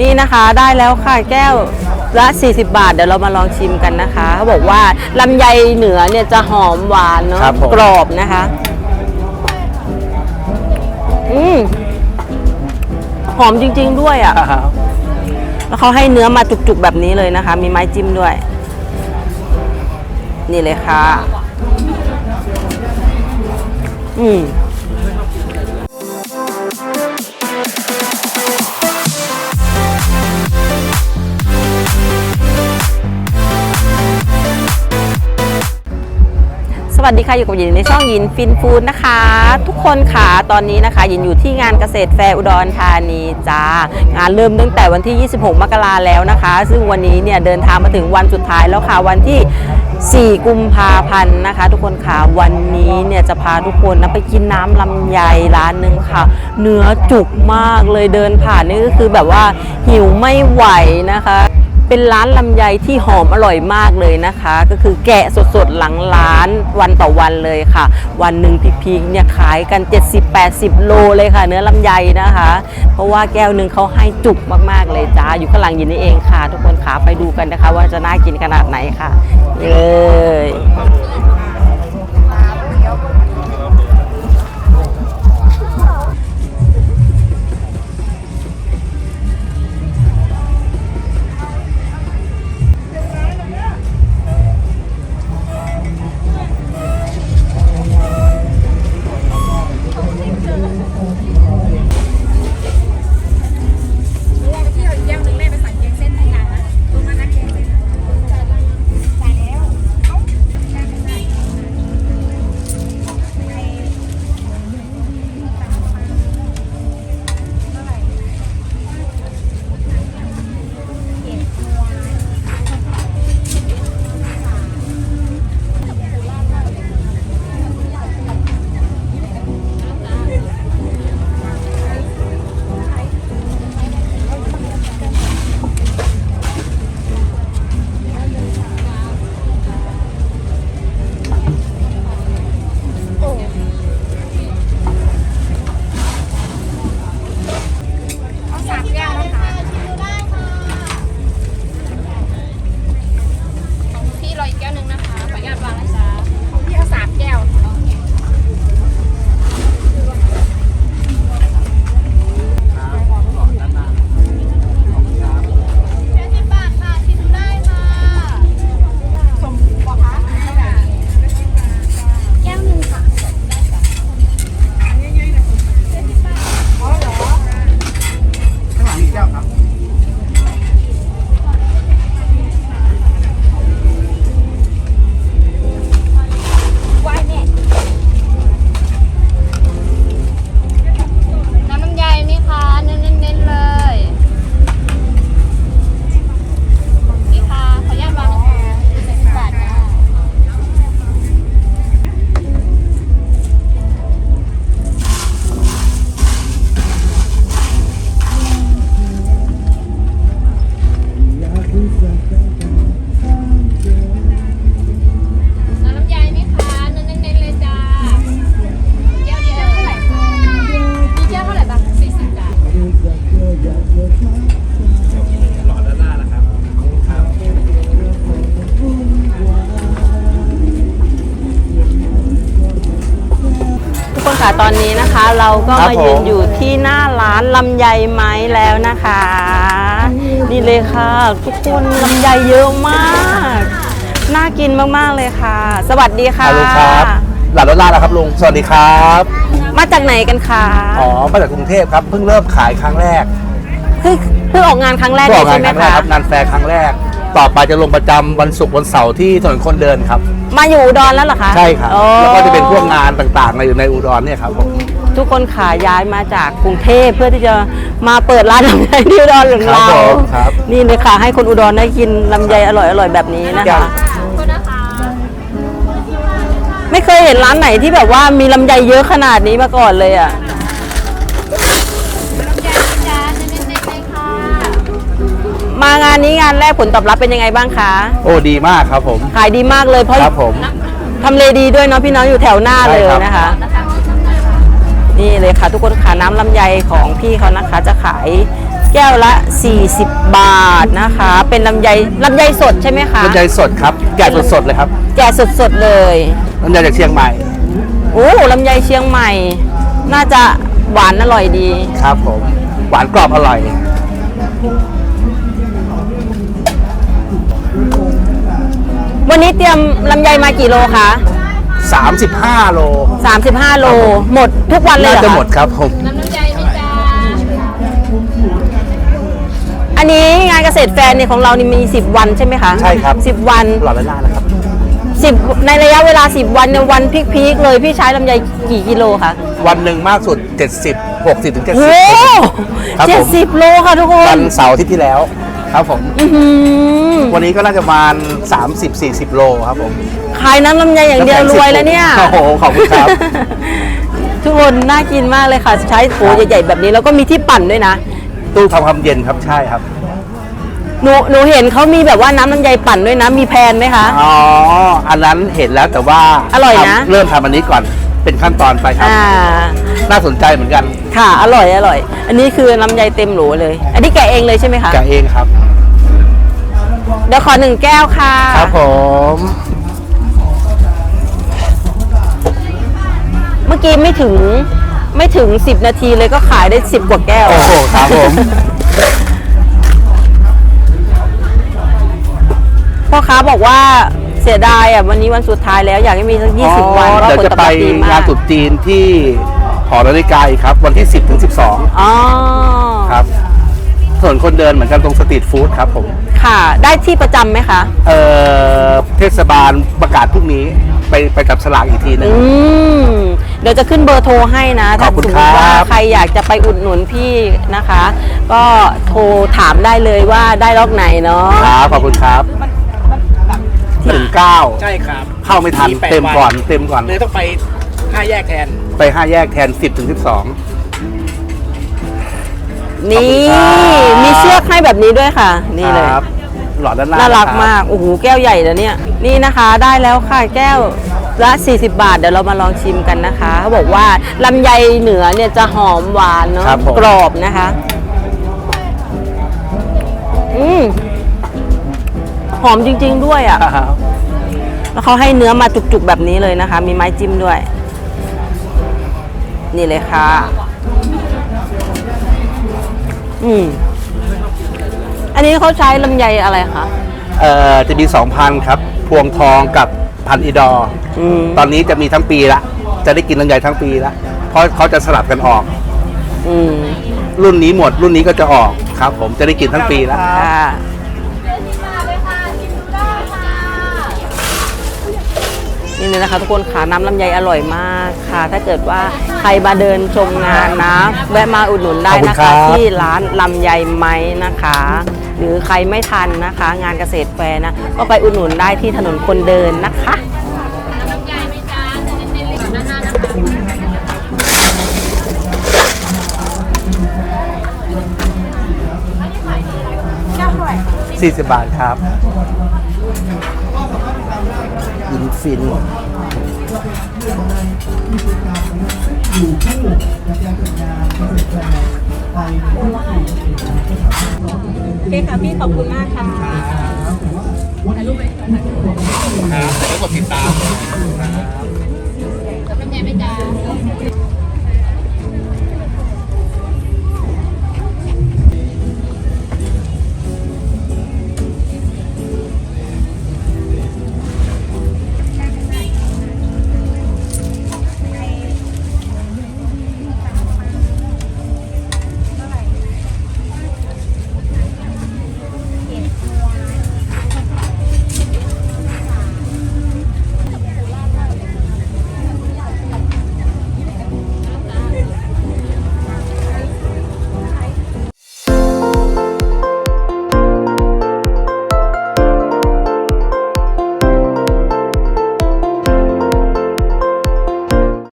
นี่นะคะได้แล้วค่ะแก้วละ 40 บาท เดี๋ยวเรามาลองชิมกันนะคะเขาบอกว่าลำไยเหนือเนี่ยจะหอมหวานเนาะครับผม กรอบนะคะ อืมหอมจริง ๆ ด้วยอะ่ะ แล้วเขาให้เนื้อมาจุกๆแบบนี้เลยนะคะ มีไม้จิ้มด้วย นี่เลยค่ะ อืม วัสดีค่ะอยู่กับหยินในช่องยินฟินฟูดนะคะ ทุกคนค่ะตอนนี้นะคะ ยินอยู่ที่งานเกษตรแฟร์อุดรธานีจ้างานเริ่มตั้งแต่วันที่ 26 มกราแล้วนะคะ ซึ่งวันนี้เนี่ยเดินทางมาถึงวันสุดท้ายแล้วค่ะวันที่ 4 กุมภาพันธ์นะคะ ทุกคนค่ะวันนี้เนี่ยจะพาทุกคนนะไปกินน้ำลำไยร้านหนึ่งค่ะ เนื้อจุกมากเลยเดินผ่านนี่ก็คือแบบว่าหิวไม่ไหวนะคะ เป็นร้านลำไยที่หอมอร่อยมากเลยนะคะ ก็คือแกะสดๆหลังร้านวันต่อวันเลยค่ะ วันหนึ่งพีคๆเนี่ยขายกัน 70-80 โลเลยค่ะ เนื้อลำไยนะคะ เพราะว่าแก้วหนึ่งเขาให้จุกมากๆเลยจ้าอยู่ข้างหลังยินนี่เองค่ะ ทุกคนขาไปดูกันนะคะ ว่าจะน่ากินขนาดไหนค่ะ เย้ ก้วครับ เราก็ครับมาผมยืนอยู่ที่หน้าร้านลำไยไม้แล้วนะคะนี่เลยค่ะ ทุกคนลำไยเยอะมาก น่ากินมากๆเลยค่ะ สวัสดีค่ะฮัลโหลครับหลอดด้านหน้านะครับลุงสวัสดีครับมาจากไหนกันคะอ๋อมาจากกรุงเทพครับเพิ่งเริ่มขายครั้งแรกเพิ่งเพิ่งออกงานครั้งแรกก็เลอยอกใช่งานไหมครั้งแรกคะครับงานแฟร์ครั้งแรก ต่อไปจะลงประจำวันศุกร์วันเสาร์ที่ถนนคนเดินครับ มาอยู่อุดรแล้วเหรอคะใช่ครับโอ้แล้วก็จะเป็นพวกงานต่างๆในในอุดรเนี่ยครับผม ทุกคนขาย้ายมาจากกรุงเทพเพื่อที่จะมาเปิดร้านลำไยที่อุดรของครับเราผมครับ นี่เลยค่ะให้คนอุดรได้กินลำไยอร่อยๆแบบนี้นะแก้วคะขอบคุณนะคะ ไม่เคยเห็นร้านไหนที่แบบว่ามีลำไยเยอะขนาดนี้มาก่อนเลยอะน้ำลำไยนะจ๊ะเน้นๆเลยค่ะ มางานนี้งานแรกผลตอบรับเป็นยังไงบ้างคะ โอ้ดีมากครับผม ขายดีมากเลยเพราะครับผม ทำเลดีด้วยเนาะพี่น้องอยู่แถวหน้าเลยใช่ครับ นะคะ นะคะนี่เลยค่ะทุกคนค่ะน้ำลำไยของพี่เขานะคะ จะขายแก้วละ 40 บาทนะคะ เป็นลำไยลำไยสดใช่ไหมคะลำไยสดครับ แกะสดๆเลยครับ แกะสดๆเลยลำไยจากเชียงใหม่โอ้ลำไยเชียงใหม่ น่าจะหวานอร่อยดีครับผมหวานกรอบอร่อยวันนี้เตรียมลำไยมากี่โลคะ 35 โล35 โล หมดทุกวันเลยน่าเหรอจะคะหมดครับผมน้ำน้ำใจไหมจ้าอันนี้งานเกษตรแฟร์เนี่ยของเรานี่มี 10 วันใช่ไหมคะใช่ครับ 10 วันหลอดเวลาแล้วครับ 10 ในระยะเวลา 10 วันเนี่ยวันพีคๆเลยพี่ใช้ลำไยกี่กิโลคะวันหนึ่งมากสุด 70 60ถึงโอ้70ครับผม เจ็ดสิบโลค่ะทุกควันน เสาร์อาที่ที่แล้ว ครับผม อื้อหือวันนี้ก็น่าจะประมาณ30-40 โลครับผมขายน้ำลำไยอย่างเดียวรวยแล้วเนี่ย โอ้โหขอบคุณครับ ทุกคนน่ากินมากเลยค่ะ ใช้โถใหญ่ๆแบบนี้แล้วก็มีที่ปั่นด้วยนะตู้ทำความเย็นครับใช่ครับ หนูหนูเห็นเขามีแบบว่าน้ำลำไยปั่นด้วยนะ มีแพนไหมคะ อ๋อ อันนั้นเห็นแล้วแต่ว่าอร่อยนะ ทำเริ่มทำอันนี้ก่อน เป็นขั้นตอนไปครับ อ่าน่าสนใจเหมือนกันค่ะอร่อยอร่อย อันนี้คือลำไยเต็มโหลเลย อันนี้แกะเองเลยใช่ไหมคะแกะเองครับ เดี๋ยวขอหนึ่งแก้วค่ะครับผม เมื่อกี้ไม่ถึงไม่ถึง 10 นาทีเลยก็ขายได้ 10 กว่าแก้ว โอ้โหครับผม พ่อค้าบอกว่า เสียดายอะวันนี้วันสุดท้ายแล้วอยากให้มีสัก20วันเพราะเดี๋ยวผลจะตอบไปรับดีมางานกตรุษจีนที่หอนาฬิกาอีกครับ วันที่ 10ถึง12อ๋อครับถนนคนเดินเหมือนกันตรงสตรีทฟู้ดครับผม ค่ะ ได้ที่ประจำไหมคะ เอ่อ เทศบาลประกาศพรุ่งนี้ไปไปจับสลากอีกทีหนึงอืมเดี๋ยวจะขึ้นเบอร์โทรให้นะขถ้าอบคุณสมมติว่าครับใครอยากจะไปอุดหนุนพี่นะคะ ก็โทรถามได้เลยว่าได้ล็อกไหนเนาะครับขอบคุณครับ ถึงเก้าใช่ครับเข้าไม่ทันแปดเต็มวัก่อนเต็มก่อนเลยต้องไปห้าแยกแทน ไปห้าแยกแทน10ถึง12นี่ขอบคุณครับมีเชือกให้แบบนี้ด้วยค่ะ นี่เลยครับหลอดด้านหน้าน่ารักะคบมากโอ้โหแก้วใหญ่แล้วเนี่ย นี่นะคะได้แล้วค่ะแก้วละ 40 บาท เดี๋ยวเรามาลองชิมกันนะคะเขาบอกว่าลำไยเหนือเนี่ยจะหอมหวานเนาะครับผมกรอบนะคะ อืมห อมจริง ๆ ด้วยอะ่ะ ครับแล้วเขาให้เนื้อมาจุกๆแบบนี้เลยนะคะ มีไม้จิ้มด้วย นี่เลยค่ะ อืม อันนี้เขาใช้ลำไยอะไรคะ เอ่อจะมี2,000ครับ พวงทองกับพันอีดอร์อืมตอนนี้จะมีทั้งปีละ จะได้กินลำไยทั้งปีละ เพราะเขาจะสลับกันออก อืมรุ่นนี้หมด รุ่นนี้ก็จะออกครับ ผมจะได้กินทั้งปีละ ค่ะ นี่เลยนะคะทุกคนค่ะน้ำลำไยอร่อยมากค่ะ ถ้าเกิดว่าใครมาเดินชมงานนะ แวะมาอุดหนุนได้นะคะที่ร้านลำไยไม้นะคะ หรือใครไม่ทันนะคะ งานเกษตรแฟร์นะ ก็ไปอุดหนุนได้ที่ถนนคนเดินนะคะน้ำใจไหม จ้าเน้นๆเลยกับหน้าๆนะคะ40บาทครับยินฟินโอเคค่ะพี่ขอบคุณมากค่ะครับแต่ก็กดติดตามน้ำใจไหมจ้า